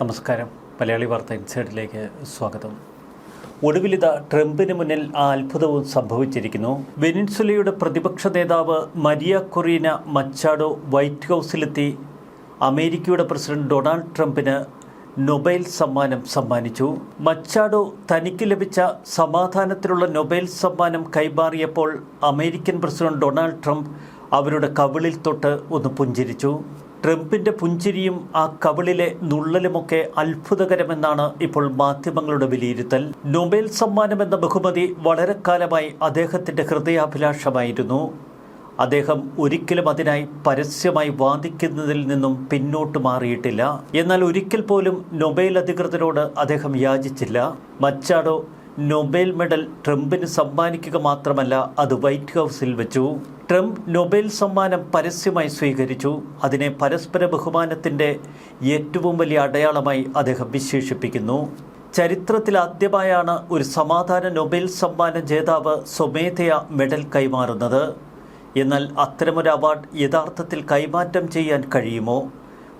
നമസ്കാരം. മലയാളി വാർത്ത ഇൻസൈഡിലേക്ക് സ്വാഗതം. ഒടുവിലിത ട്രംപിന് മുന്നിൽ ആ അത്ഭുതവും സംഭവിച്ചിരിക്കുന്നു. വെനിൻസുലയുടെ പ്രതിപക്ഷ നേതാവ് മരിയ കൊറീന മച്ചാഡോ വൈറ്റ് ഹൗസിലെത്തി. അമേരിക്കയുടെ പ്രസിഡന്റ് ഡൊണാൾഡ് ട്രംപിന് നൊബേൽ സമ്മാനം സമ്മാനിച്ചു. മച്ചാഡോ തനിക്ക് ലഭിച്ച സമാധാനത്തിലുള്ള നൊബേൽ സമ്മാനം കൈമാറിയപ്പോൾ അമേരിക്കൻ പ്രസിഡന്റ് ഡൊണാൾഡ് ട്രംപ് അവരുടെ കവിളിൽ തൊട്ട് ഒന്ന് പുഞ്ചിരിച്ചു. ട്രംപിന്റെ പുഞ്ചിരിയും ആ കവിളിലെ നുള്ളലുമൊക്കെ അത്ഭുതകരമെന്നാണ് ഇപ്പോൾ മാധ്യമങ്ങളുടെ വിലയിരുത്തൽ. നൊബേൽ സമ്മാനം എന്ന ബഹുമതി വളരെ കാലമായി അദ്ദേഹത്തിന്റെ ഹൃദയാഭിലാഷമായിരുന്നു. അദ്ദേഹം ഒരിക്കലും അതിനായി പരസ്യമായി വാദിക്കുന്നതിൽ നിന്നും പിന്നോട്ട് മാറിയിട്ടില്ല. എന്നാൽ ഒരിക്കൽ പോലും നൊബേൽ അധികൃതരോട് അദ്ദേഹം യാചിച്ചില്ല. മച്ചാഡോ നൊബേൽ മെഡൽ ട്രംപിന് സമ്മാനിക്കുക മാത്രമല്ല അത് വൈറ്റ് ഹൗസിൽ വെച്ചു. ട്രംപ് നൊബേൽ സമ്മാനം പരസ്യമായി സ്വീകരിച്ചു. അതിനെ പരസ്പര ബഹുമാനത്തിന്റെ ഏറ്റവും വലിയ അടയാളമായി അദ്ദേഹം വിശേഷിപ്പിക്കുന്നു. ചരിത്രത്തിൽ ആദ്യമായാണ് ഒരു സമാധാന നൊബേൽ സമ്മാന ജേതാവ് സ്വമേധയാ മെഡൽ കൈമാറുന്നത്. എന്നാൽ അത്തരമൊരു അവാർഡ് യഥാർത്ഥത്തിൽ കൈമാറ്റം ചെയ്യാൻ കഴിയുമോ?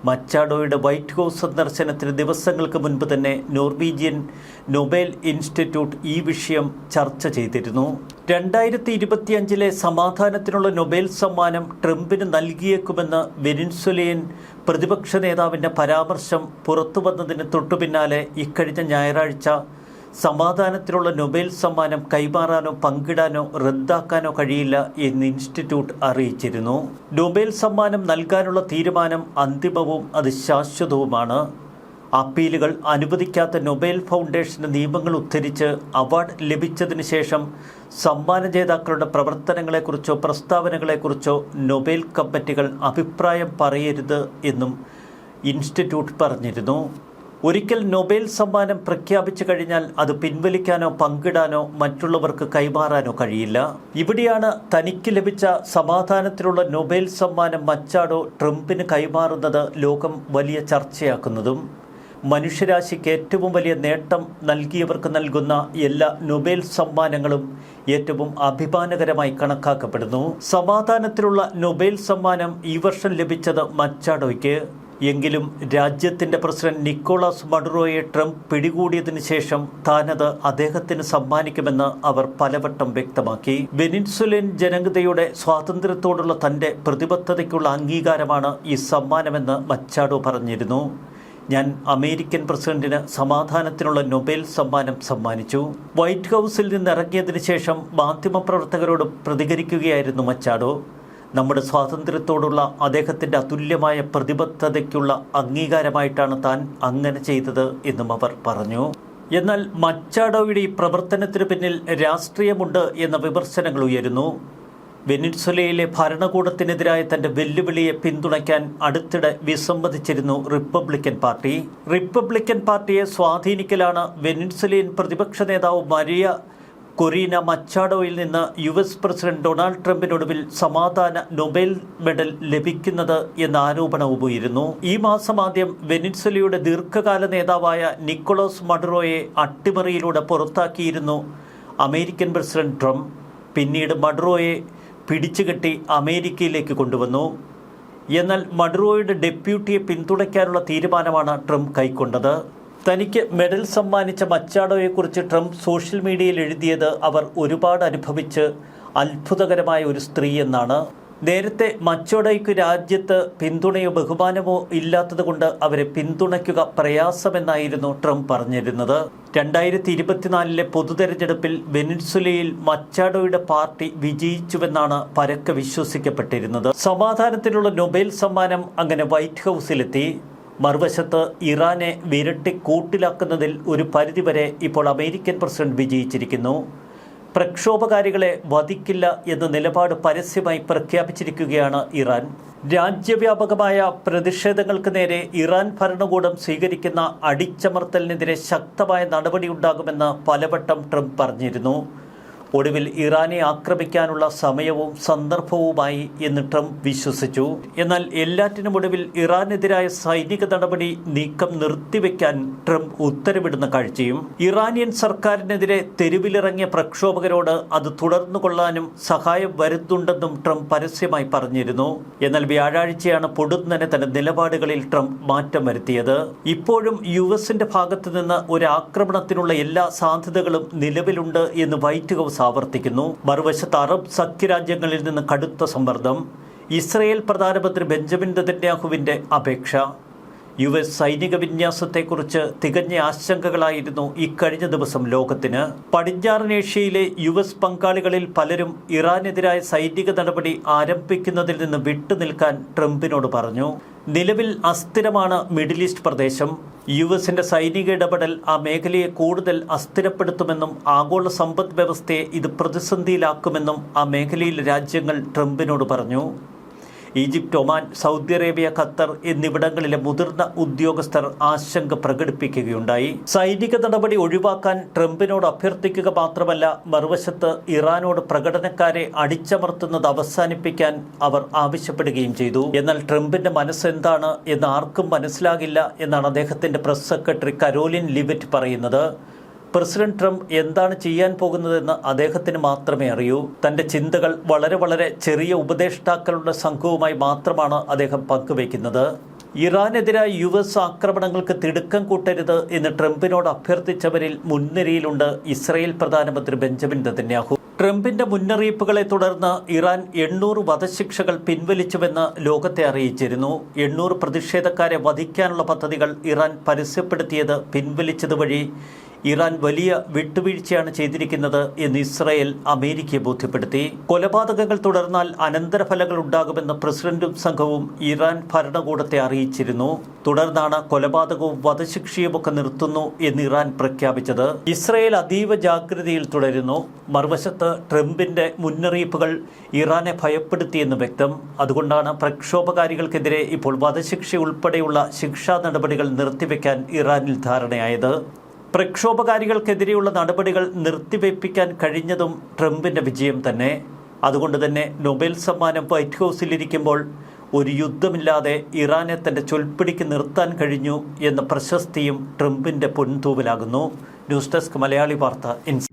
മച്ചാഡോയുടെ വൈറ്റ് ഹൗസ് സന്ദർശനത്തിന് ദിവസങ്ങൾക്ക് മുൻപ് തന്നെ നോർവീജിയൻ നൊബേൽ ഇൻസ്റ്റിറ്റ്യൂട്ട് ഈ വിഷയം ചർച്ച ചെയ്തിരുന്നു. രണ്ടായിരത്തി ഇരുപത്തിയഞ്ചിലെ സമാധാനത്തിനുള്ള നൊബേൽ സമ്മാനം ട്രംപിന് നൽകിയേക്കുമെന്ന് വെനിൻസുലയൻ പ്രതിപക്ഷ നേതാവിന്റെ പരാമർശം പുറത്തുവന്നതിന് തൊട്ടുപിന്നാലെ ഇക്കഴിഞ്ഞ ഞായറാഴ്ച സമാധാനത്തിനുള്ള നൊബേൽ സമ്മാനം കൈമാറാനോ പങ്കിടാനോ റദ്ദാക്കാനോ കഴിയില്ല എന്ന് ഇൻസ്റ്റിറ്റ്യൂട്ട് അറിയിച്ചിരുന്നു. നൊബേൽ സമ്മാനം നൽകാനുള്ള തീരുമാനം അന്തിമവും അത് ശാശ്വതവുമാണ്. അപ്പീലുകൾ അനുവദിക്കാത്ത നൊബേൽ ഫൗണ്ടേഷന്റെ നിയമങ്ങൾ ഉദ്ധരിച്ച് അവാർഡ് ലഭിച്ചതിന് ശേഷം സമ്മാന ജേതാക്കളുടെ പ്രവർത്തനങ്ങളെക്കുറിച്ചോ പ്രസ്താവനകളെക്കുറിച്ചോ നൊബേൽ കമ്മിറ്റികൾ അഭിപ്രായം പറയരുത് എന്നും ഇൻസ്റ്റിറ്റ്യൂട്ട് പറഞ്ഞിരുന്നു. ഒരിക്കൽ നൊബേൽ സമ്മാനം പ്രഖ്യാപിച്ചു കഴിഞ്ഞാൽ അത് പിൻവലിക്കാനോ പങ്കിടാനോ മറ്റുള്ളവർക്ക് കൈമാറാനോ കഴിയില്ല. ഇവിടെയാണ് തനിക്ക് ലഭിച്ച സമാധാനത്തിലുള്ള നൊബേൽ സമ്മാനം മച്ചാടോ ട്രംപിന് കൈമാറുന്നത് ലോകം വലിയ ചർച്ചയാക്കുന്നതും. മനുഷ്യരാശിക്ക് ഏറ്റവും വലിയ നേട്ടം നൽകിയവർക്ക് നൽകുന്ന എല്ലാ നൊബേൽ സമ്മാനങ്ങളും ഏറ്റവും അഭിമാനകരമായി കണക്കാക്കപ്പെടുന്നു. സമാധാനത്തിലുള്ള നൊബേൽ സമ്മാനം ഈ വർഷം ലഭിച്ചത് മച്ചാഡോയ്ക്ക് എങ്കിലും രാജ്യത്തിന്റെ പ്രസിഡന്റ് നിക്കോളാസ് മഡുറോയെ ട്രംപ് പിടികൂടിയതിനു ശേഷം താനത് അദ്ദേഹത്തിന് സമ്മാനിക്കുമെന്ന് അവർ പലവട്ടം വ്യക്തമാക്കി. വെനിൻസുലൻ ജനതയുടെ സ്വാതന്ത്ര്യത്തോടുള്ള തന്റെ പ്രതിബദ്ധതയ്ക്കുള്ള അംഗീകാരമാണ് ഈ സമ്മാനമെന്ന് മച്ചാഡോ പറഞ്ഞിരുന്നു. ഞാൻ അമേരിക്കൻ പ്രസിഡന്റിന് സമാധാനത്തിനുള്ള നൊബേൽ സമ്മാനം സമ്മാനിച്ചു. വൈറ്റ് ഹൗസിൽ നിന്ന് ഇറങ്ങിയതിനു ശേഷം മാധ്യമപ്രവർത്തകരോട് പ്രതികരിക്കുകയായിരുന്നു മച്ചാഡോ. നമ്മുടെ സ്വാതന്ത്ര്യത്തോടുള്ള അദ്ദേഹത്തിന്റെ അതുല്യമായ പ്രതിബദ്ധതയ്ക്കുള്ള അംഗീകാരമായിട്ടാണ് താൻ അങ്ങനെ ചെയ്തത് എന്നും അവർ പറഞ്ഞു. എന്നാൽ മച്ചാഡോയുടെ ഈ പ്രവർത്തനത്തിന് പിന്നിൽ രാഷ്ട്രീയമുണ്ട് എന്ന വിമർശനങ്ങൾ ഉയരുന്നു. വെനിൻസുലയിലെ ഭരണകൂടത്തിനെതിരായ തന്റെ വെല്ലുവിളിയെ പിന്തുണയ്ക്കാൻ അടുത്തിടെ വിസമ്മതിച്ചിരുന്നു റിപ്പബ്ലിക്കൻ പാർട്ടി. റിപ്പബ്ലിക്കൻ പാർട്ടിയെ സ്വാധീനിക്കലാണ് വെനിൻസുലയൻ പ്രതിപക്ഷ നേതാവ് മരിയ കൊറീന മച്ചാഡോയിൽ നിന്ന് യു എസ് പ്രസിഡന്റ് ഡൊണാൾഡ് ട്രംപിനൊടുവിൽ സമാധാന നൊബേൽ മെഡൽ ലഭിക്കുന്നത് എന്ന ആരോപണവും ഉയരുന്നു. ഈ മാസം ആദ്യം വെനിൻസുലയുടെ ദീർഘകാല നേതാവായ നിക്കോളോസ് മഡുറോയെ അട്ടിമറിയിലൂടെ പുറത്താക്കിയിരുന്നു അമേരിക്കൻ പ്രസിഡന്റ് ട്രംപ്. പിന്നീട് മഡുറോയെ പിടിച്ചുകെട്ടി അമേരിക്കയിലേക്ക് കൊണ്ടുവന്നു. എന്നാൽ മഡുറോയുടെ ഡെപ്യൂട്ടിയെ പിന്തുണയ്ക്കാനുള്ള തീരുമാനമാണ് ട്രംപ് കൈക്കൊണ്ടത്. തനിക്ക് മെഡൽ സമ്മാനിച്ച മച്ചാഡോയെക്കുറിച്ച് ട്രംപ് സോഷ്യൽ മീഡിയയിൽ എഴുതിയത് അവർ ഒരുപാട് അനുഭവിച്ച് അത്ഭുതകരമായ ഒരു സ്ത്രീ എന്നാണ്. നേരത്തെ മച്ചോഡയ്ക്ക് രാജ്യത്ത് പിന്തുണയോ ബഹുമാനമോ ഇല്ലാത്തതുകൊണ്ട് അവരെ പിന്തുണയ്ക്കുക പ്രയാസമെന്നായിരുന്നു ട്രംപ് പറഞ്ഞിരുന്നത്. രണ്ടായിരത്തി ഇരുപത്തിനാലിലെ പൊതുതെരഞ്ഞെടുപ്പിൽ വെനിൻസുലയിൽ മച്ചാഡോയുടെ പാർട്ടി വിജയിച്ചുവെന്നാണ് പരക്കെ വിശ്വസിക്കപ്പെട്ടിരുന്നത്. സമാധാനത്തിനുള്ള നൊബേൽ സമ്മാനം അങ്ങനെ വൈറ്റ് ഹൗസിലെത്തി. മറുവശത്ത് ഇറാനെ വിരട്ടി കൂട്ടിലാക്കുന്നതിൽ ഒരു പരിധിവരെ ഇപ്പോൾ അമേരിക്കൻ പ്രസിഡന്റ് വിജയിച്ചിരിക്കുന്നു. പ്രക്ഷോഭകാരികളെ വധിക്കില്ല എന്ന നിലപാട് പരസ്യമായി പ്രഖ്യാപിച്ചിരിക്കുകയാണ് ഇറാൻ. രാജ്യവ്യാപകമായ പ്രതിഷേധങ്ങൾക്ക് നേരെ ഇറാൻ ഭരണകൂടം സ്വീകരിക്കുന്ന അടിച്ചമർത്തലിനെതിരെ ശക്തമായ നടപടിയുണ്ടാകുമെന്ന് പലവട്ടം ട്രംപ് പറഞ്ഞിരുന്നു. ഒടുവിൽ ഇറാനെ ആക്രമിക്കാനുള്ള സമയവും സന്ദർഭവുമായി എന്ന് ട്രംപ് വിശ്വസിച്ചു. എന്നാൽ എല്ലാറ്റിനും ഒടുവിൽ ഇറാനെതിരായ സൈനിക നടപടി നീക്കം നിർത്തിവെക്കാൻ ട്രംപ് ഉത്തരവിടുന്ന കാഴ്ചയും ഇറാനിയൻ സർക്കാരിനെതിരെ തെരുവിലിറങ്ങിയ പ്രക്ഷോഭകരോട് അത് തുടർന്നു കൊള്ളാനും സഹായം വരുത്തുണ്ടെന്നും ട്രംപ് പരസ്യമായി പറഞ്ഞിരുന്നു. എന്നാൽ വ്യാഴാഴ്ചയാണ് പൊടുന്നനെ തന്റെ നിലപാടുകളിൽ ട്രംപ് മാറ്റം വരുത്തിയത്. ഇപ്പോഴും യു എസിന്റെ ഭാഗത്തു നിന്ന് ഒരു ആക്രമണത്തിനുള്ള എല്ലാ സാധ്യതകളും നിലവിലുണ്ട് എന്ന് വൈറ്റ് ഹൗസ് ആവർത്തിക്കുന്നു. മറുവശത്ത് അറബ് സഖ്യരാജ്യങ്ങളിൽ നിന്ന് കടുത്ത സമ്മർദ്ദം. ഇസ്രയേൽ പ്രധാനമന്ത്രി ബെഞ്ചമിൻ നെതന്യാഹുവിന്റെ അപേക്ഷ. യു എസ് സൈനിക വിന്യാസത്തെക്കുറിച്ച് തികഞ്ഞ ആശങ്കകളായിരുന്നു ഇക്കഴിഞ്ഞ ദിവസം ലോകത്തിന്. പടിഞ്ഞാറൻ ഏഷ്യയിലെ യു എസ് പങ്കാളികളിൽ പലരും ഇറാനെതിരായ സൈനിക നടപടി ആരംഭിക്കുന്നതിൽ നിന്ന് വിട്ടുനിൽക്കാൻ ട്രംപിനോട് പറഞ്ഞു. നിലവിൽ അസ്ഥിരമാണ് മിഡിൽ ഈസ്റ്റ് പ്രദേശം. യു എസിന്റെ സൈനിക ഇടപെടൽ ആ മേഖലയെ കൂടുതൽ അസ്ഥിരപ്പെടുത്തുമെന്നും ആഗോള സമ്പദ് വ്യവസ്ഥയെ ഇത് പ്രതിസന്ധിയിലാക്കുമെന്നും ആ മേഖലയിലെ രാജ്യങ്ങൾ ട്രംപിനോട് പറഞ്ഞു. Egypt Oman Saudi Arabia Qatar എന്നിവിടങ്ങളിലെ മുതിർന്ന ഉദ്യോഗസ്ഥർ ആശങ്ക പ്രകടിപ്പിക്കുകയുണ്ടായി. സൈനിക നടപടി ഒഴിവാക്കാൻ ട്രംപിനോട് അഭ്യർത്ഥിക്കുക മാത്രമല്ല മറുവശത്ത് ഇറാനോട് പ്രകടനക്കാരെ അടിച്ചമർത്തുന്നത് അവസാനിപ്പിക്കാൻ അവർ ആവശ്യപ്പെടുകയും ചെയ്തു. എന്നാൽ ട്രംപിന്റെ മനസ്സെന്താണ് എന്ന് ആർക്കും മനസ്സിലാകില്ല എന്നാണ് അദ്ദേഹത്തിന്റെ പ്രസ് സെക്രട്ടറി കരോലിൻ ലിവിറ്റ് പറയുന്നത്. പ്രസിഡന്റ് ട്രംപ് എന്താണ് ചെയ്യാൻ പോകുന്നതെന്ന് അദ്ദേഹത്തിന് മാത്രമേ അറിയൂ. തന്റെ ചിന്തകൾ വളരെ വളരെ ചെറിയ ഉപദേഷ്ടാക്കളുടെ സംഘവുമായി മാത്രമാണ് അദ്ദേഹം പങ്കുവയ്ക്കുന്നത്. ഇറാനെതിരായ യു എസ് ആക്രമണങ്ങൾക്ക് തിടുക്കം കൂട്ടരുത് എന്ന് ട്രംപിനോട് അഭ്യർത്ഥിച്ചവരിൽ മുൻനിരയിലുണ്ട് ഇസ്രയേൽ പ്രധാനമന്ത്രി ബെഞ്ചമിൻ നെതന്യാഹു. ട്രംപിന്റെ മുന്നറിയിപ്പുകളെ തുടർന്ന് ഇറാൻ എണ്ണൂറ് വധശിക്ഷകൾ പിൻവലിച്ചുവെന്ന് ലോകത്തെ അറിയിച്ചിരുന്നു. എണ്ണൂറ് പ്രതിഷേധക്കാരെ വധിക്കാനുള്ള പദ്ധതികൾ ഇറാൻ പരസ്യപ്പെടുത്തിയത് പിൻവലിച്ചത് വഴി ഇറാൻ വലിയ വിട്ടുവീഴ്ചയാണ് ചെയ്തിരിക്കുന്നത് എന്ന് ഇസ്രായേൽ അമേരിക്കയെ ബോധ്യപ്പെടുത്തി. കൊലപാതകങ്ങൾ തുടർന്നാൽ അനന്തരഫലങ്ങൾ ഉണ്ടാകുമെന്ന് പ്രസിഡന്റും സംഘവും ഇറാൻ ഭരണകൂടത്തെ അറിയിച്ചിരുന്നു. തുടർന്നാണ് കൊലപാതകവും വധശിക്ഷയുമൊക്കെ നിർത്തുന്നു എന്ന് ഇറാൻ പ്രഖ്യാപിച്ചത്. ഇസ്രായേൽ അതീവ ജാഗ്രതയിൽ തുടരുന്നു. മറുവശത്ത് ട്രംപിന്റെ മുന്നറിയിപ്പുകൾ ഇറാനെ ഭയപ്പെടുത്തിയെന്ന് വ്യക്തം. അതുകൊണ്ടാണ് പ്രക്ഷോഭകാരികൾക്കെതിരെ ഇപ്പോൾ വധശിക്ഷ ഉൾപ്പെടെയുള്ള ശിക്ഷാ നടപടികൾ നിർത്തിവെക്കാൻ ഇറാനിൽ ധാരണയായത്. പ്രക്ഷോഭകാരികൾക്കെതിരെയുള്ള നടപടികൾ നിർത്തിവെപ്പിക്കാൻ കഴിഞ്ഞതും ട്രംപിന്റെ വിജയം തന്നെ. അതുകൊണ്ട് തന്നെ നൊബേൽ സമ്മാനം വൈറ്റ് ഹൗസിലിരിക്കുമ്പോൾ ഒരു യുദ്ധമില്ലാതെ ഇറാനെ തന്റെ ചൊൽപ്പിടിക്ക് നിർത്താൻ കഴിഞ്ഞു എന്ന പ്രശസ്തിയും ട്രംപിന്റെ പൊൻതൂവലാകുന്നു. ന്യൂസ് ഡെസ്ക് മലയാളി വാർത്ത ഇൻസ്